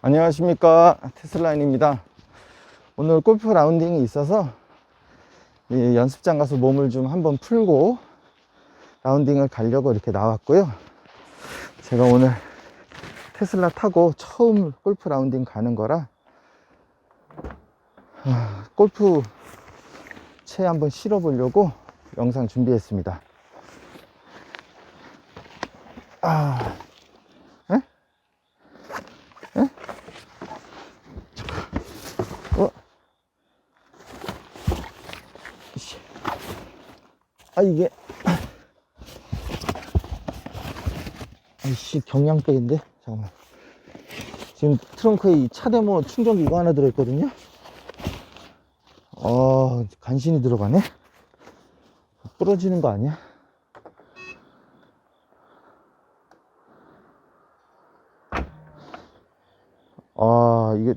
안녕하십니까. 테슬라인입니다. 오늘 골프 라운딩이 있어서 이 연습장 가서 몸을 좀 한번 풀고 라운딩을 가려고 이렇게 나왔고요. 제가 오늘 테슬라 타고 처음 골프 라운딩 가는 거라 아, 골프 채 한번 실어 보려고 영상 준비했습니다. 아 아, 이게. 아이씨, 경량백인데? 잠깐만. 지금 트렁크에 이 차대모 충전기 이거 하나 들어있거든요? 어, 간신히 들어가네? 부러지는 거 아니야? 아, 이게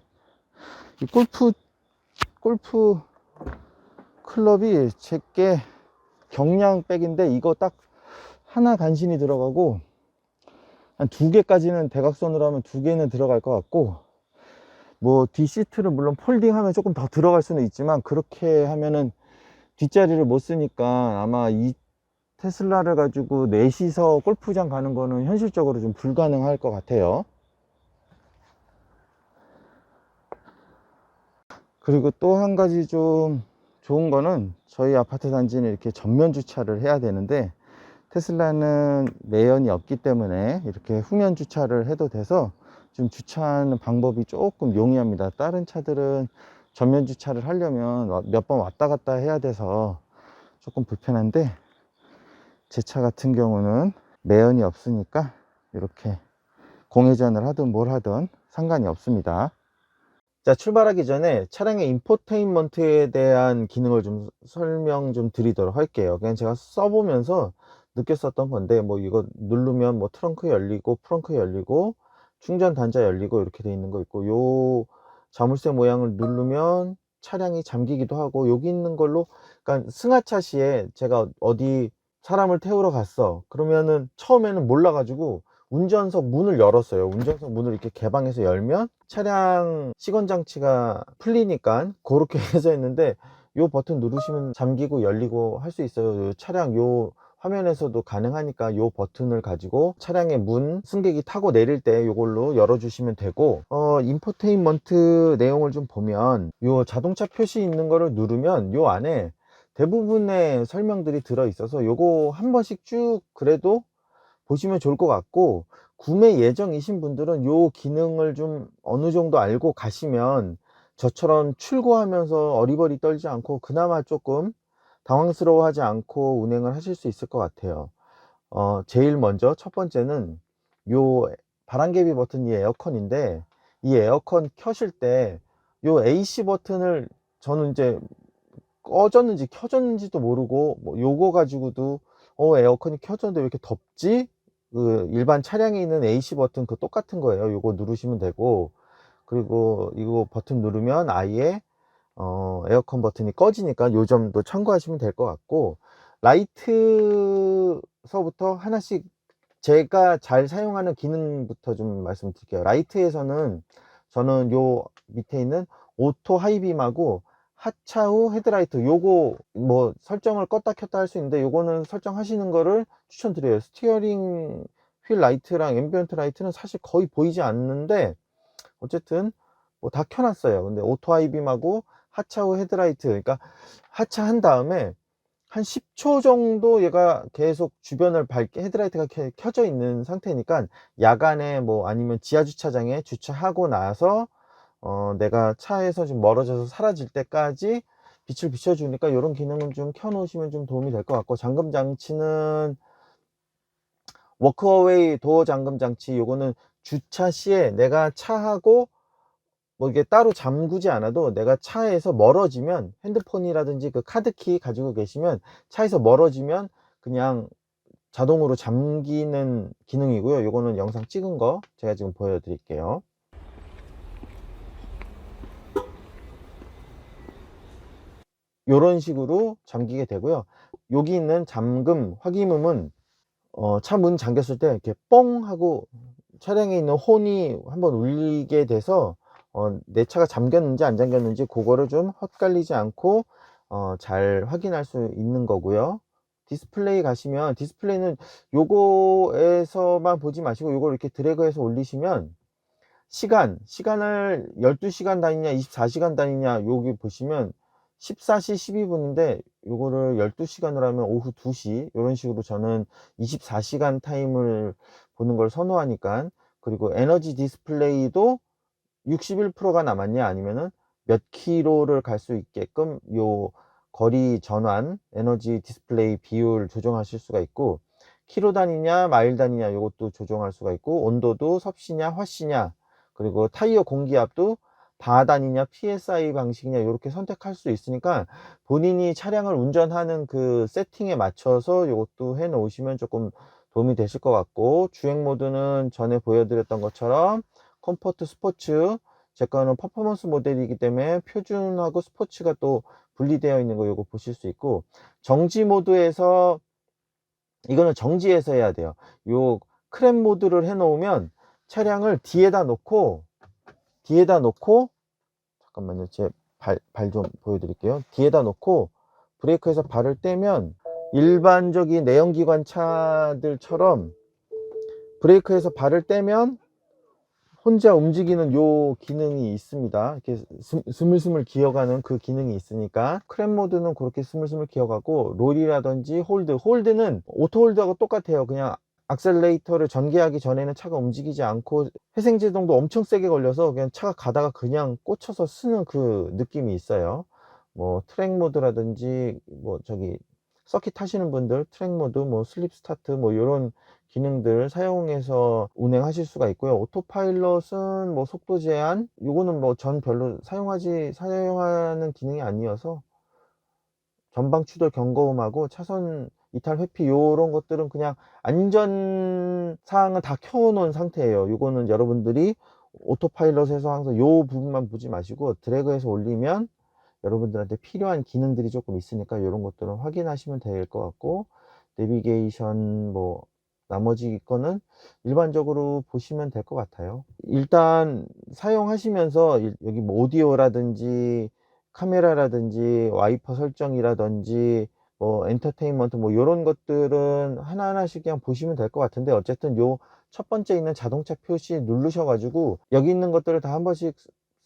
이 골프 골프 클럽이 제게 경량백인데 이거 딱 하나 간신히 들어가고 한 두 개까지는 대각선으로 하면 두 개는 들어갈 것 같고 뭐 뒷시트를 물론 폴딩하면 조금 더 들어갈 수는 있지만 그렇게 하면은 뒷자리를 못 쓰니까 아마 이 테슬라를 가지고 넷이서 골프장 가는 거는 현실적으로 좀 불가능할 것 같아요. 그리고 또 한 가지 좀 좋은 거는 저희 아파트 단지는 이렇게 전면 주차를 해야 되는데 테슬라는 매연이 없기 때문에 이렇게 후면 주차를 해도 돼서 좀 주차하는 방법이 조금 용이합니다. 다른 차들은 전면 주차를 하려면 몇 번 왔다 갔다 해야 돼서 조금 불편한데 제 차 같은 경우는 매연이 없으니까 이렇게 공회전을 하든 뭘 하든 상관이 없습니다. 자, 출발하기 전에 차량의 인포테인먼트에 대한 기능을 좀 설명 좀 드리도록 할게요. 그냥 제가 써보면서 느꼈었던 건데, 뭐 이거 누르면 뭐 트렁크 열리고, 프렁크 열리고, 충전 단자 열리고 이렇게 돼 있는 거 있고, 요 자물쇠 모양을 누르면 차량이 잠기기도 하고, 여기 있는 걸로, 그러니까 승하차 시에 제가 어디 사람을 태우러 갔어. 그러면은 처음에는 몰라가지고, 운전석 문을 열었어요. 운전석 문을 이렇게 개방해서 열면 차량 시건 장치가 풀리니까 그렇게 해서 했는데 요 버튼 누르시면 잠기고 열리고 할 수 있어요. 요 차량 요 화면에서도 가능하니까 요 버튼을 가지고 차량의 문 승객이 타고 내릴 때 요걸로 열어주시면 되고 어 인포테인먼트 내용을 좀 보면 요 자동차 표시 있는 거를 누르면 요 안에 대부분의 설명들이 들어 있어서 요거 한 번씩 쭉 그래도 보시면 좋을 것 같고 구매 예정이신 분들은 요 기능을 좀 어느 정도 알고 가시면 저처럼 출고하면서 어리버리 떨지 않고 그나마 조금 당황스러워하지 않고 운행을 하실 수 있을 것 같아요. 어, 제일 먼저 첫 번째는 요 바람개비 버튼이 에어컨인데 이 에어컨 켜실 때 요 AC 버튼을 저는 이제 꺼졌는지 켜졌는지도 모르고 뭐 요거 가지고도 어 에어컨이 켜졌는데 왜 이렇게 덥지 그 일반 차량에 있는 AC 버튼 그 똑같은 거예요. 요거 누르시면 되고 그리고 이거 버튼 누르면 아예 어, 에어컨 버튼이 꺼지니까 요 점도 참고하시면 될 것 같고 라이트서부터 하나씩 제가 잘 사용하는 기능부터 좀 말씀드릴게요. 라이트에서는 저는 요 밑에 있는 오토 하이빔하고 하차 후 헤드라이트 요거 뭐 설정을 껐다 켰다 할 수 있는데 요거는 설정하시는 거를 추천드려요. 스티어링 휠 라이트랑 앰비언트 라이트는 사실 거의 보이지 않는데 어쨌든 뭐 다 켜놨어요. 근데 오토 하이빔하고 하차 후 헤드라이트 그러니까 하차한 다음에 한 10초 정도 얘가 계속 주변을 밝게 헤드라이트가 켜져 있는 상태니까 야간에 뭐 아니면 지하 주차장에 주차하고 나서 어, 내가 차에서 좀 멀어져서 사라질 때까지 빛을 비춰주니까 이런 기능은 좀 켜놓으시면 좀 도움이 될 것 같고 잠금 장치는 워크어웨이 도어 잠금 장치 요거는 주차 시에 내가 차하고 뭐 이게 따로 잠그지 않아도 내가 차에서 멀어지면 핸드폰이라든지 그 카드키 가지고 계시면 차에서 멀어지면 그냥 자동으로 잠기는 기능이고요. 요거는 영상 찍은 거 제가 지금 보여드릴게요 이런 식으로 잠기게 되고요. 여기 있는 잠금, 확인음은 어, 차 문 잠겼을 때 이렇게 뻥 하고 차량에 있는 혼이 한번 울리게 돼서 어, 내 차가 잠겼는지 안 잠겼는지 그거를 좀 헛갈리지 않고 어, 잘 확인할 수 있는 거고요. 디스플레이 가시면 디스플레이는 요거에서만 보지 마시고 요걸 이렇게 드래그해서 올리시면 시간, 시간을 12시간 다니냐 24시간 다니냐 여기 보시면 14시 12분인데 요거를 12시간으로 하면 오후 2시 이런 식으로 저는 24시간 타임을 보는 걸 선호하니까 그리고 에너지 디스플레이도 61%가 남았냐 아니면은 몇 킬로를 갈 수 있게끔 요 거리 전환 에너지 디스플레이 비율 조정하실 수가 있고 킬로 단위냐 마일 단위냐 요것도 조정할 수가 있고 온도도 섭씨냐 화씨냐 그리고 타이어 공기압도 바 단위냐 PSI 방식이냐 이렇게 선택할 수 있으니까 본인이 차량을 운전하는 그 세팅에 맞춰서 이것도 해 놓으시면 조금 도움이 되실 것 같고 주행 모드는 전에 보여드렸던 것처럼 컴포트 스포츠 제 거는 퍼포먼스 모델이기 때문에 표준하고 스포츠가 또 분리되어 있는 거 요거 보실 수 있고 정지 모드에서 이거는 정지해서 해야 돼요. 요 크랩 모드를 해 놓으면 차량을 뒤에다 놓고 뒤에다 놓고 잠깐만요. 제 발 발 좀 보여드릴게요. 뒤에다 놓고 브레이크에서 발을 떼면 일반적인 내연기관 차들처럼 브레이크에서 발을 떼면 혼자 움직이는 요 기능이 있습니다. 이렇게 스- 스물스물 기어가는 그 기능이 있으니까 크랩 모드는 그렇게 스물스물 기어가고 롤이라든지 홀드 홀드는 오토 홀드하고 똑같아요. 그냥 악셀레이터를 전개하기 전에는 차가 움직이지 않고 회생제동도 엄청 세게 걸려서 그냥 차가 가다가 그냥 꽂혀서 쓰는 그 느낌이 있어요. 뭐 트랙 모드라든지 뭐 저기 서킷 타시는 분들 트랙 모드 뭐 슬립 스타트 뭐 이런 기능들 사용해서 운행하실 수가 있고요. 오토파일럿은 뭐 속도 제한 요거는 뭐 전 별로 사용하지 사용하는 기능이 아니어서 전방 추돌 경고음하고 차선 이탈 회피 요런 것들은 그냥 안전 사항은 다 켜놓은 상태예요. 요거는 여러분들이 오토파일럿에서 항상 요 부분만 보지 마시고 드래그해서 올리면 여러분들한테 필요한 기능들이 조금 있으니까 이런 것들은 확인하시면 될 것 같고 내비게이션 뭐 나머지 거는 일반적으로 보시면 될 것 같아요. 일단 사용하시면서 일- 여기 뭐 오디오라든지 카메라라든지 와이퍼 설정이라든지 뭐 엔터테인먼트 뭐 이런 것들은 하나하나씩 그냥 보시면 될 것 같은데 어쨌든 요 첫 번째 있는 자동차 표시 누르셔 가지고 여기 있는 것들을 다 한 번씩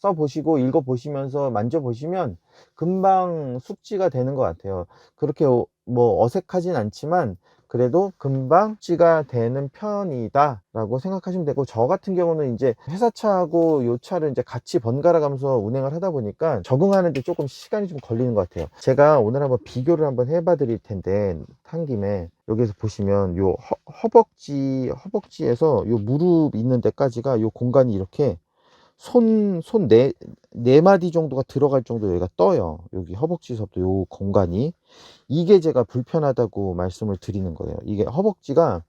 써 보시고 읽어 보시면서 만져 보시면 금방 숙지가 되는 것 같아요. 그렇게 어- 뭐 어색하진 않지만 그래도 금방 숙지가 되는 편이다 라고 생각하시면 되고 저 같은 경우는 이제 회사 차하고 요 차를 이제 같이 번갈아 가면서 운행을 하다 보니까 적응하는데 조금 시간이 좀 걸리는 것 같아요. 제가 오늘 한번 비교를 한번 해봐 드릴 텐데 탄 김에 여기서 보시면 요 허, 허벅지 허벅지에서 요 무릎 있는 데까지가 요 공간이 이렇게 손 손 네 네 마디 정도가 들어갈 정도 여기가 떠요. 여기 허벅지서부터 요 공간이. 이게 제가 불편하다고 말씀을 드리는 거예요. 이게 허벅지가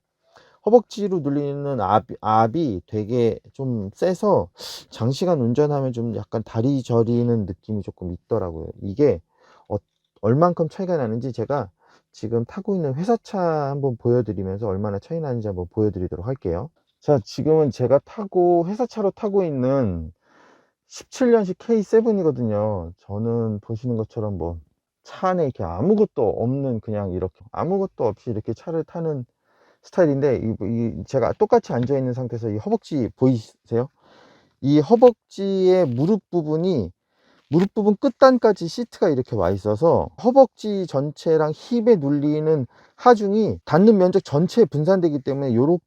허벅지로 눌리는 압, 압이 되게 좀 세서 장시간 운전하면 좀 약간 다리 저리는 느낌이 조금 있더라고요. 이게 어, 얼만큼 차이가 나는지 제가 지금 타고 있는 회사차 한번 보여드리면서 얼마나 차이 나는지 한번 보여드리도록 할게요 자 지금은 제가 타고 회사차로 타고 있는 17년식 K7이거든요 저는 보시는 것처럼 뭐 차 안에 이렇게 아무것도 없는 그냥 이렇게 아무것도 없이 이렇게 차를 타는 스타일인데 이, 이 제가 똑같이 앉아 있는 상태에서 이 허벅지 보이세요? 이 허벅지의 무릎 부분이 무릎 부분 끝단까지 시트가 이렇게 와 있어서 허벅지 전체랑 힙에 눌리는 하중이 닿는 면적 전체에 분산되기 때문에 이렇게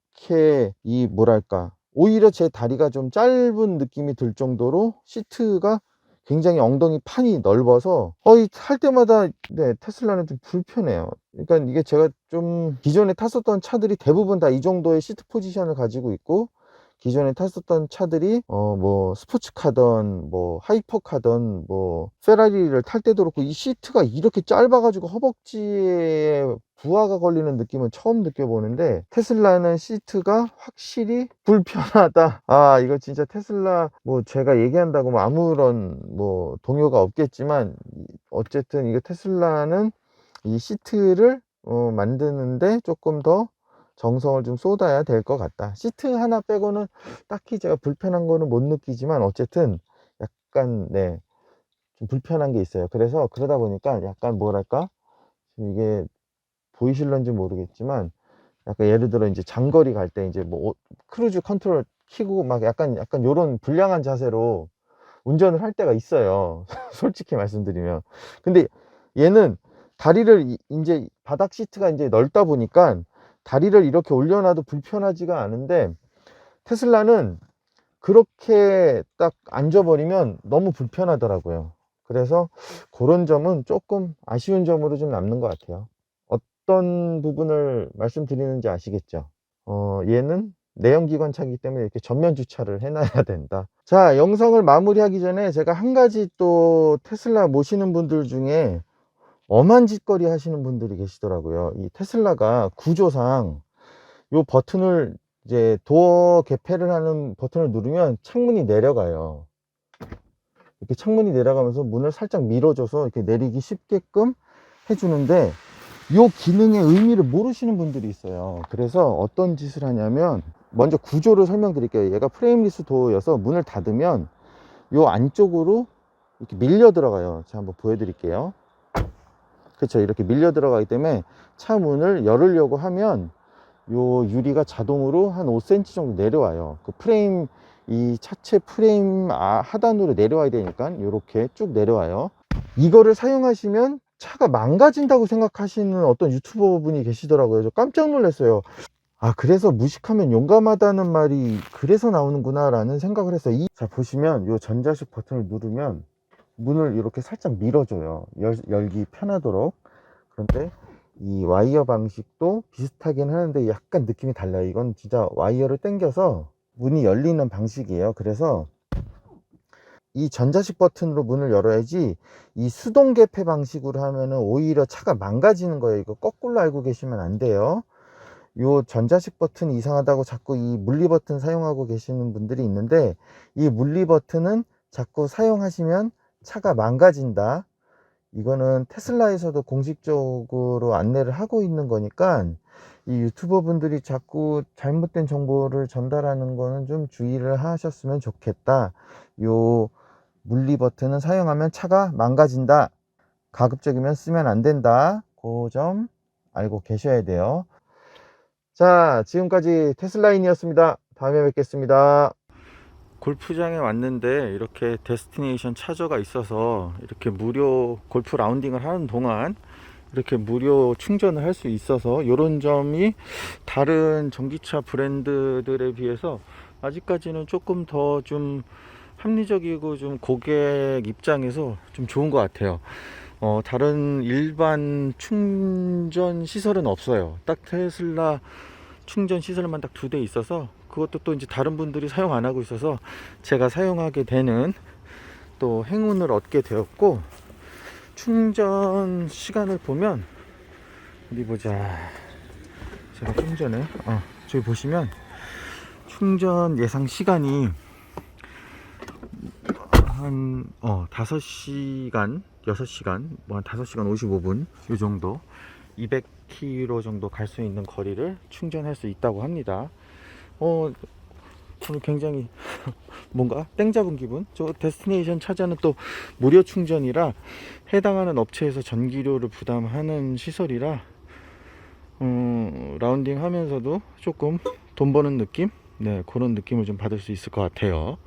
이 뭐랄까 오히려 제 다리가 좀 짧은 느낌이 들 정도로 시트가 굉장히 엉덩이 판이 넓어서 거의 탈 때마다 네, 테슬라는 좀 불편해요. 그러니까 이게 제가 좀 기존에 탔었던 차들이 대부분 다 이 정도의 시트 포지션을 가지고 있고 기존에 탔었던 차들이 어 뭐 스포츠카든 뭐 하이퍼카든 뭐 페라리를 탈 때도 그렇고 이 시트가 이렇게 짧아 가지고 허벅지에 부하가 걸리는 느낌은 처음 느껴보는데 테슬라는 시트가 확실히 불편하다 아 이거 진짜 테슬라 뭐 제가 얘기한다고 뭐 아무런 뭐 동요가 없겠지만 어쨌든 이거 테슬라는 이 시트를 어 만드는데 조금 더 정성을 좀 쏟아야 될 것 같다. 시트 하나 빼고는 딱히 제가 불편한 거는 못 느끼지만 어쨌든 약간 네. 좀 불편한 게 있어요. 그래서 그러다 보니까 약간 뭐랄까? 이게 보이실런지 모르겠지만 약간 예를 들어 이제 장거리 갈 때 이제 뭐 오- 크루즈 컨트롤 키고 막 약간 약간 요런 불량한 자세로 운전을 할 때가 있어요. 솔직히 말씀드리면. 근데 얘는 다리를 이- 이제 바닥 시트가 이제 넓다 보니까 다리를 이렇게 올려놔도 불편하지가 않은데 테슬라는 그렇게 딱 앉아버리면 너무 불편하더라고요. 그래서 그런 점은 조금 아쉬운 점으로 좀 남는 것 같아요. 어떤 부분을 말씀드리는지 아시겠죠? 어, 얘는 내연기관 차기 때문에 이렇게 전면 주차를 해놔야 된다. 자, 영상을 마무리하기 전에 제가 한 가지 또 테슬라 모시는 분들 중에 엄한 짓거리 하시는 분들이 계시더라고요. 이 테슬라가 구조상 요 버튼을 이제 도어 개폐를 하는 버튼을 누르면 창문이 내려가요. 이렇게 창문이 내려가면서 문을 살짝 밀어줘서 이렇게 내리기 쉽게끔 해주는데 요 기능의 의미를 모르시는 분들이 있어요. 그래서 어떤 짓을 하냐면 먼저 구조를 설명드릴게요. 얘가 프레임리스 도어여서 문을 닫으면 요 안쪽으로 이렇게 밀려 들어가요. 제가 한번 보여드릴게요. 그렇죠. 이렇게 밀려 들어가기 때문에 차 문을 열으려고 하면 요 유리가 자동으로 한 5cm 정도 내려와요. 그 프레임 이 차체 프레임 아, 하단으로 내려와야 되니까 이렇게 쭉 내려와요. 이거를 사용하시면 차가 망가진다고 생각하시는 어떤 유튜버 분이 계시더라고요. 저 깜짝 놀랐어요. 아, 그래서 무식하면 용감하다는 말이 그래서 나오는구나 라는 생각을 했어요. 이, 자, 보시면 요 전자식 버튼을 누르면 문을 이렇게 살짝 밀어줘요. 열, 열기 편하도록. 그런데 이 와이어 방식도 비슷하긴 하는데 약간 느낌이 달라요. 이건 진짜 와이어를 당겨서 문이 열리는 방식이에요. 그래서 이 전자식 버튼으로 문을 열어야지 이 수동 개폐 방식으로 하면은 오히려 차가 망가지는 거예요. 이거 거꾸로 알고 계시면 안 돼요. 요 전자식 버튼 이상하다고 자꾸 이 물리 버튼 사용하고 계시는 분들이 있는데 이 물리 버튼은 자꾸 사용하시면 차가 망가진다. 이거는 테슬라에서도 공식적으로 안내를 하고 있는 거니까 이 유튜버 분들이 자꾸 잘못된 정보를 전달하는 거는 좀 주의를 하셨으면 좋겠다. 요 물리 버튼은 사용하면 차가 망가진다. 가급적이면 쓰면 안 된다. 그 점 알고 계셔야 돼요. 자, 지금까지 테슬라인이었습니다. 다음에 뵙겠습니다. 골프장에 왔는데 이렇게 데스티네이션 차저가 있어서 이렇게 무료 골프 라운딩을 하는 동안 이렇게 무료 충전을 할 수 있어서 이런 점이 다른 전기차 브랜드들에 비해서 아직까지는 조금 더좀 합리적이고 좀 고객 입장에서 좀 좋은 것 같아요. 어, 다른 일반 충전 시설은 없어요. 딱 테슬라 충전 시설만 딱 두 대 있어서 그것도 또 이제 다른 분들이 사용 안 하고 있어서 제가 사용하게 되는 또 행운을 얻게 되었고 충전 시간을 보면 어디 보자 제가 좀 전에 어, 저기 보시면 충전 예상 시간이 한 어, 5시간 6시간 뭐 한 5시간 55분 이 정도 200km 정도 갈 수 있는 거리를 충전할 수 있다고 합니다. 어, 오늘 굉장히 뭔가 땡 잡은 기분? 저 데스티네이션 차자는 또 무료 충전이라 해당하는 업체에서 전기료를 부담하는 시설이라 음, 라운딩 하면서도 조금 돈 버는 느낌? 네, 그런 느낌을 좀 받을 수 있을 것 같아요.